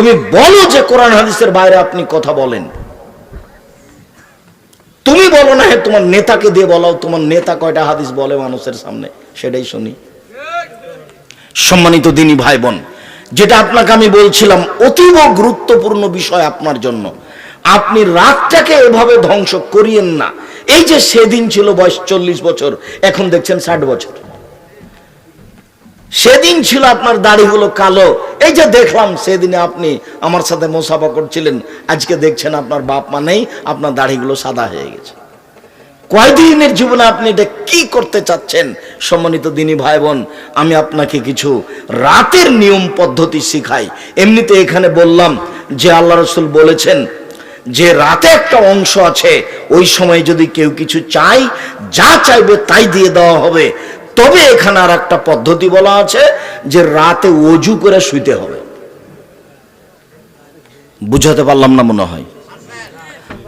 তুমি বলো যে কোরআন হাদিসের বাইরে আপনি কথা বলেন। তুমি বলো না, হে তোমার নেতাকে দিয়ে বলাও, তোমার নেতা কয়টা হাদিস বলে মানুষের সামনে, সেটাই শুনি। সম্মানিত দিনী ভাই বোন যেটা আপনাকে আমি বলছিলাম, অতীব গুরুত্বপূর্ণ বিষয় আপনার জন্য। আপনি রাতটাকে এভাবে ধ্বংস করিয়েন না। এই যে সেদিন ছিল বয়স চল্লিশ বছর, এখন দেখছেন ষাট বছর। সেদিন ছিল আপনার দাড়িগুলো কালো। এই যে দেখলাম সেদিনে আপনি আমার সাথে মোসাফা করছিলেন। আজকে দেখছেন আপনার বাপ মা নেই, আপনার দাড়িগুলো সাদা হয়ে গেছে। কয়দিনের জীবনে আপনি এটা কি করতে চাচ্ছেন? সম্মানিত দিনী ভাই বোন আমি আপনাকে কিছু রাতের নিয়ম পদ্ধতি শিখাই। এমনিতে এখানে বললাম যে আল্লাহ রসুল বলেছেন যে রাতে একটা অংশ আছে, ওই সময় যদি কেউ কিছু চাই যা চাইবে তাই দিয়ে দেওয়া হবে। তবে এখানে আর একটা পদ্ধতি বলা আছে যে রাতে অজু করে শুইতে হবে। বুঝাতে পারলাম না মনে হয়।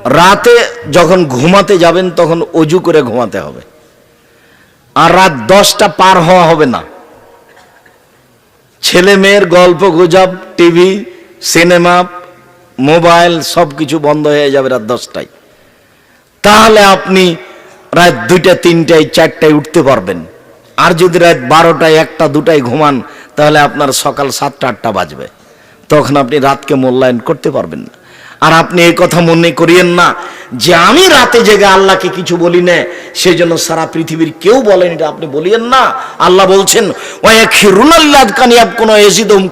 রাতে যখন ঘুমাতে যাবেন, তখন অজু করে ঘুমাতে হবে। আর রাত দশটা পার হওয়া হবে না। ছেলে মেয়ের গল্প গুজব, টিভি, সিনেমা, মোবাইল সব কিছু বন্ধ হয়ে যাবে রাত দশটায়। তাহলে আপনি রাত দুইটা তিনটায়, চারটায় উঠতে পারবেন। আর যদি রাত বারোটায় একটা, দুটায় ঘুমান, তাহলে আপনার সকাল সাতটা, আটটা বাজবে। তখন আপনি রাতকে মূল্যায়ন করতে পারবেন না। আর আপনি এই কথা মনে করিয়েন না যে আমি রাতে জেগে আল্লাহকে কিছু বলি না সেই জন্য সারা পৃথিবীর কেউ বলেন এটা আপনি বলিয়েন না। আল্লাহ বলছেন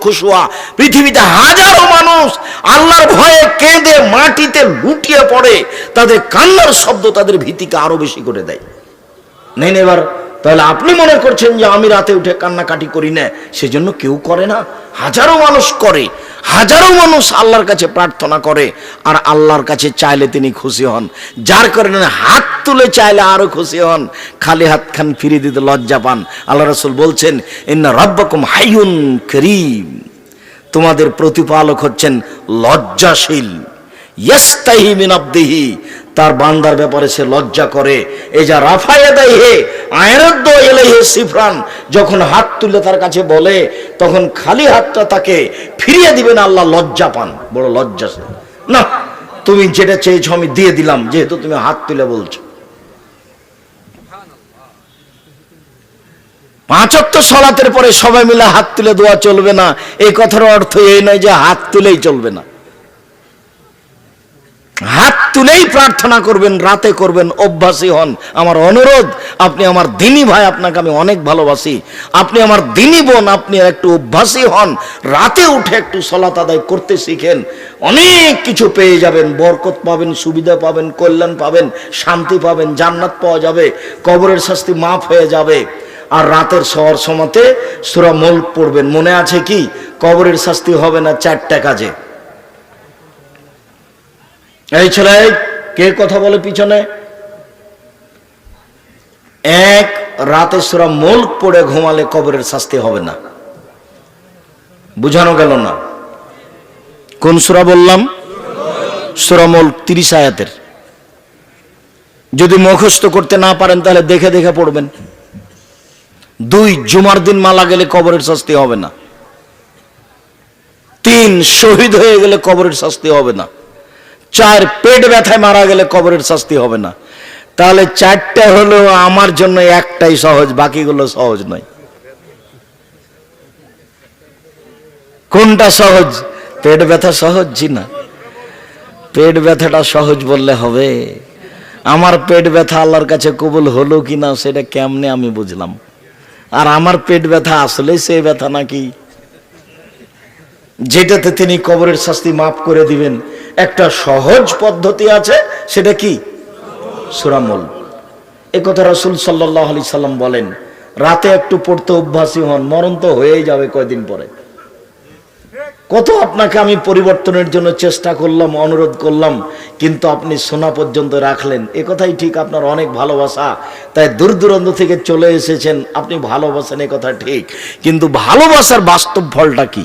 খুশুয়া পৃথিবীতে হাজারো মানুষ আল্লাহর ভয়ে কেঁদে মাটিতে লুটিয়ে পড়ে, তাদের কান্নার শব্দ তাদের ভীতিকে আরও বেশি করে দেয়। নেন এবার। তাহলে আপনি মনে করছেন যে আমি রাতে উঠে কান্নাকাটি করি না? সেজন্য কেউ করে না। হাজারো মানুষ করে। হাজারো মানুষ আল্লাহর কাছে প্রার্থনা করে। আর আল্লাহর কাছে চাইলে তিনি খুশি হন। যার কারণে হাত তুলে চাইলে আরও খুশি হন। খালি হাত খান ফিরিয়ে দিতে লজ্জা পান। আল্লাহ রসুল বলছেন, ইন্না রব্বাকুম হাইয়ুন করিম। তোমাদের প্রতিপালক হচ্ছেন লজ্জাশীল। মিন তার বান্দার ব্যাপারে সে লজ্জা করে। এই যা রাফায়ে দেয় হে, আয়রদ্দ এলেহে সিফরান, যখন হাত তুলে তার কাছে বলে, তখন খালি হাতটা তাকে ফিরিয়ে দিবেন, আল্লাহ লজ্জা পান। বড় লজ্জা সে। না, তুমি যেটা চেয়েছো আমি দিয়ে দিলাম, যেহেতু তুমি হাত তুলে বলছো। পাঁচক্ত সলাতের পরে সবাই মিলে হাত তুলে দোয়া চলবে না। এই কথার অর্থ এই নয় যে হাত তুলেই চলবে না। হাত তুলেই প্রার্থনা করবেন, রাতে করবেন, অভ্যাসী হন। আমার অনুরোধ, আপনি আমার দিনী ভাই, আপনাকে আমি অনেক ভালোবাসি। আপনি আমার দিনী বোন, আপনি একটু অভ্যাসী হন, রাতে উঠে একটু সলাত আদায় করতে শিখেন। অনেক কিছু পেয়ে যাবেন, বরকত পাবেন, সুবিধা পাবেন, কল্যাণ পাবেন, শান্তি পাবেন, জান্নাত পাওয়া যাবে, কবরের শাস্তি মাফ হয়ে যাবে। আর রাতের শহর সমাতে সুরা মুল্ক পড়বেন। মনে আছে কি? কবরের শাস্তি হবে না চারটা কাজে। এই ছেলে, কে কথা বলে পিছনে? এক রাতে সুরা মুল্ক পড়ে ঘুমালে কবরের শাস্তি হবে না। বুঝানো গেল না। কোন সুরা বললাম? সুরা মুল্ক তিরিশ আয়াতের। যদি মুখস্থ করতে না পারেন, তাহলে দেখে দেখে পড়বেন। দুই, জুমার দিন মালা গেলে কবরের শাস্তি হবে না। তিন, শহীদ হয়ে গেলে কবরের শাস্তি হবে না। চার পেট ব্যথায় মারা গেলে কবরের শাস্তি হবে না। তাহলে চারটা হলো আমার জন্য একটাই সহজ, বাকিগুলো সহজ নয়। কোনটা সহজ? পেট ব্যথা সহজ জি না। পেট ব্যথাটা সহজ বললে হবে। আমার পেট ব্যথা আল্লাহর কাছে কবুল হলো কি না সেটা কেমনে আমি বুঝলাম। আর আমার পেট ব্যথা আসলে সে ব্যথা নাকি? যেটাতে তিনি কবরের শাস্তি মাফ করে দিবেন। একটা সহজ পদ্ধতি আছে, সেটা কি? সুরামল। এ কথা রসুল সাল্লাহ আলি সাল্লাম বলেন, রাতে একটু পড়তে অভ্যাসী হন, মরণ তো হয়েই যাবে কয়দিন পরে। কত আপনাকে আমি পরিবর্তনের জন্য চেষ্টা করলাম, অনুরোধ করলাম, কিন্তু আপনি শোনা পর্যন্ত রাখলেন। এ কথাই ঠিক, আপনার অনেক ভালোবাসা, তাই দূর দূরান্ত থেকে চলে এসেছেন, আপনি ভালোবাসেন, এ কথা ঠিক। কিন্তু ভালোবাসার বাস্তব ফলটা কি?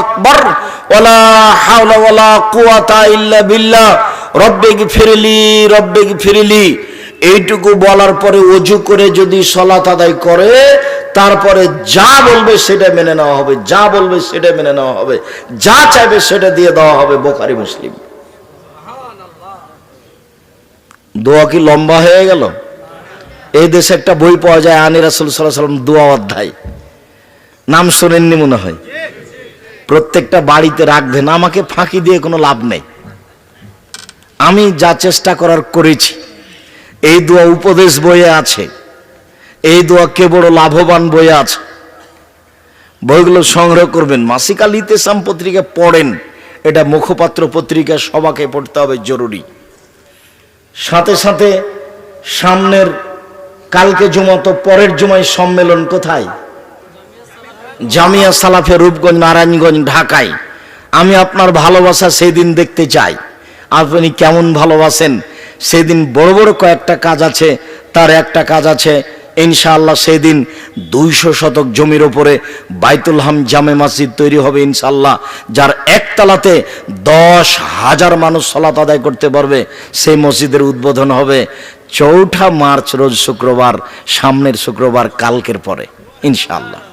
আকবার। ওয়া লা হাওলা ওয়া লা কুওয়াতা ইল্লা বিল্লাহ। রব্বিগফিরলি রব্বিগফিরলি এইটুকু বলার পরে অজু করে যদি সলাত আদায় করে, তারপরে যা বলবে সেটা মেনে নেওয়া হবে, যা বলবে সেটা মেনে নেওয়া হবে, যা চাইবে সেটা দিয়ে দেওয়া হবে বোকারি মুসলিম। দোয়া কি লম্বা হয়ে গেল? এই দেশে একটা বই পাওয়া যায় আনি রাসুল সাল্লাহ সাল্লাম দোয়া অধ্যায়। নাম শোনেননি মনে হয়। প্রত্যেকটা বাড়িতে রাখবেন আমাকে ফাঁকি দিয়ে কোনো লাভ নেই। আমি যা চেষ্টা করার করেছি, এই দোয়া উপদেশ বইয়ে আছে, এই দোয়া কে বড় লাভবান বইয়ে আছে। বইগুলো সংগ্রহ করবেন, মাসিক আল ইতেসাম পত্রিকা পড়েন, এটা মুখপাত্র পত্রিকা সবাকে পড়তে হবে জরুরি। সাথে সাথে সামনের কালকে জুমতো পরের জুমায় সম্মেলন কোথায়? জামিয়া সালাফে রূপগঞ্জ, নারায়ণগঞ্জ, ঢাকায়। আমি আপনার ভালোবাসা সেই দিন দেখতে চাই। আপনি কেমন ভালোবাসেন? সেদিন বড় বড় কয়েকটা কাজ আছে, তার একটা কাজ আছে, ইনশাআল্লাহ সেদিন দুইশো শতক জমির ওপরে বাইতুল হাম জামে মসজিদ তৈরি হবে ইনশাআল্লাহ, যার একতলাতে দশ হাজার মানুষ সলাত আদায় করতে পারবে। সেই মসজিদের উদ্বোধন হবে চৌঠা মার্চ, রোজ শুক্রবার, সামনের শুক্রবার, কালকের পরে, ইনশাআল্লাহ।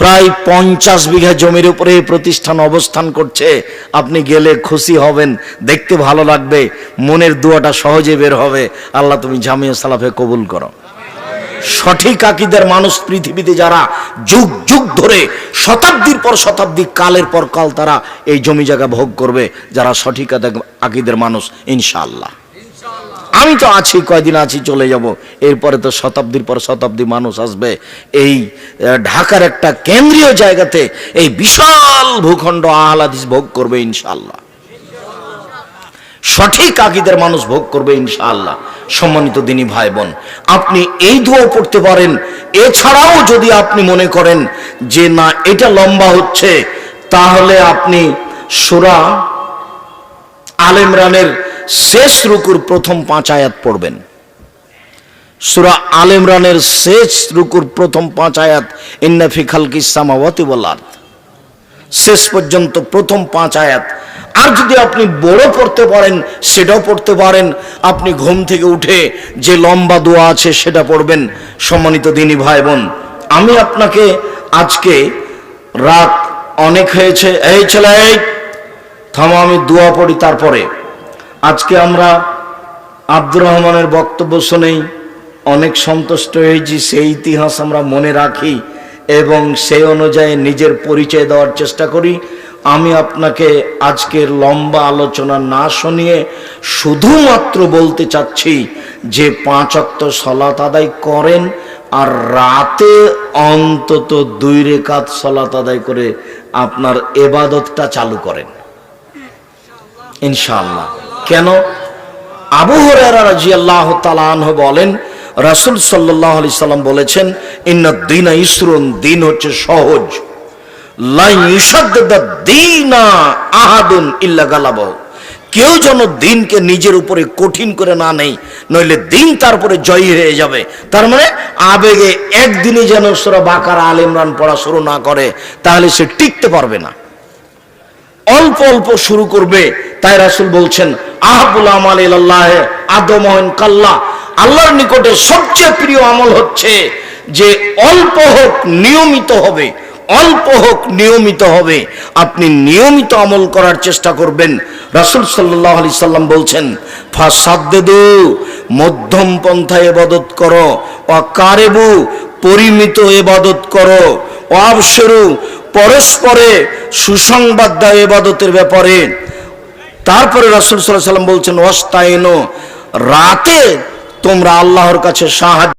প্রায় পঞ্চাশ বিঘা জমির উপরে প্রতিষ্ঠান অবস্থান করছে। আপনি গেলে খুশি হবেন, দেখতে ভালো লাগবে, মনের দুয়াটা সহজে বের হবে। আল্লাহ তুমি জামিয়া সালাফে কবুল করো। সঠিক আকিদের মানুষ পৃথিবীতে যারা যুগ যুগ ধরে, শতাব্দীর পর শতাব্দী, কালের পর কাল তারা এই জমি জায়গা ভোগ করবে, যারা সঠিক আকিদের মানুষ, ইনশাআল্লাহ। আমি তো আছি, কয়দিন আছি, চলে যাব। এরপরে তো শতাব্দীর পর শতাব্দী মানুষ আসবে। এই ঢাকার একটা কেন্দ্রীয় জায়গাতে এই বিশাল ভূখণ্ড আহলাদিস ভোগ করবে ইনশাআল্লাহ। সঠিক আকিদের মানুষ ভোগ করবে ইনশাআল্লাহ। সম্মানিত দিনী ভাই বোন আপনি এই দোয়া পড়তে পারেন। এছাড়াও যদি আপনি মনে করেন যে, না, এটা লম্বা হচ্ছে, তাহলে আপনি সুরা আল ইমরানের শেষ রুকুর প্রথম পাঁচ আয়াত পড়বেন। সুরা আল ইমরানের শেষ রুকুর প্রথম পাঁচ আয়াত ইন্নাফি খালকি ওয়াল আরদ। শেষ পর্যন্ত প্রথম পাঁচ আয়াত। আর যদি আপনি বড় পড়তে পারেন, সেটাও পড়তে পারেন। আপনি ঘুম থেকে উঠে যে লম্বা দোয়া আছে সেটা পড়বেন। সম্মানিত দিনী ভাই বোন আমি আপনাকে আজকে রাত অনেক হয়েছে। এই ছেলে থামো, আমি দোয়া পড়ি তারপরে। আজকে আমরা আব্দুর রহমানের বক্তব্য শুনেই অনেক সন্তুষ্ট হয়েছি, সেই ইতিহাস আমরা মনে রাখি এবং সেই অনুযায়ী নিজের পরিচয় দেওয়ার চেষ্টা করি। আমি আপনাকে আজকের লম্বা আলোচনা না শুনিয়ে শুধুমাত্র বলতে চাচ্ছি যে পাঁচ অক্ত সলাত আদায় করেন আর রাতে অন্তত দুই রেখাত সলাত আদায় করে আপনার এবাদতটা চালু করেন। ইনশাআল্লাহ। কেন? আবু আনহু বলেন, রাসূল সাল্লাল্লাহু আলাইহি সাল্লাম বলেছেন দীনা ইসরুন দিন হচ্ছে সহজ। আহাদুন ইল্লা কেউ যেন দিনকে নিজের উপরে কঠিন করে না নেই নইলে দিন তারপরে জয়ী হয়ে যাবে। তার মানে আবেগে একদিনে যেন সুরা বাকার, আল ইমরান পড়া শুরু না করে, তাহলে সে টিকতে পারবে না। অল্প অল্প শুরু করবে, তাই রাসুল বলছেন আহাবুল আমাল আল্লাহ আদমহন কাল্লা আল্লাহর নিকটে সবচেয়ে প্রিয় আমল হচ্ছে যে অল্প হোক নিয়মিত হবে, অল্প হোক নিয়মিত হবে। আপনি নিয়মিত আমল করার চেষ্টা করবেন। রাসুল সাল্লাহ আলি সাল্লাম বলছেন, ফাসাদ্দেদু, মধ্যম পন্থায় এবাদত করো ও কারেবু, পরিমিত এবাদত করো ও আবসরু পরস্পরে সুসংবাদ দেয় এবাদতের ব্যাপারে। তারপরে রাসুল সাল্লাহ সাল্লাম বলছেন ওয়াস্তাইনো রাতে তোমরা আল্লাহর কাছে সাহায্য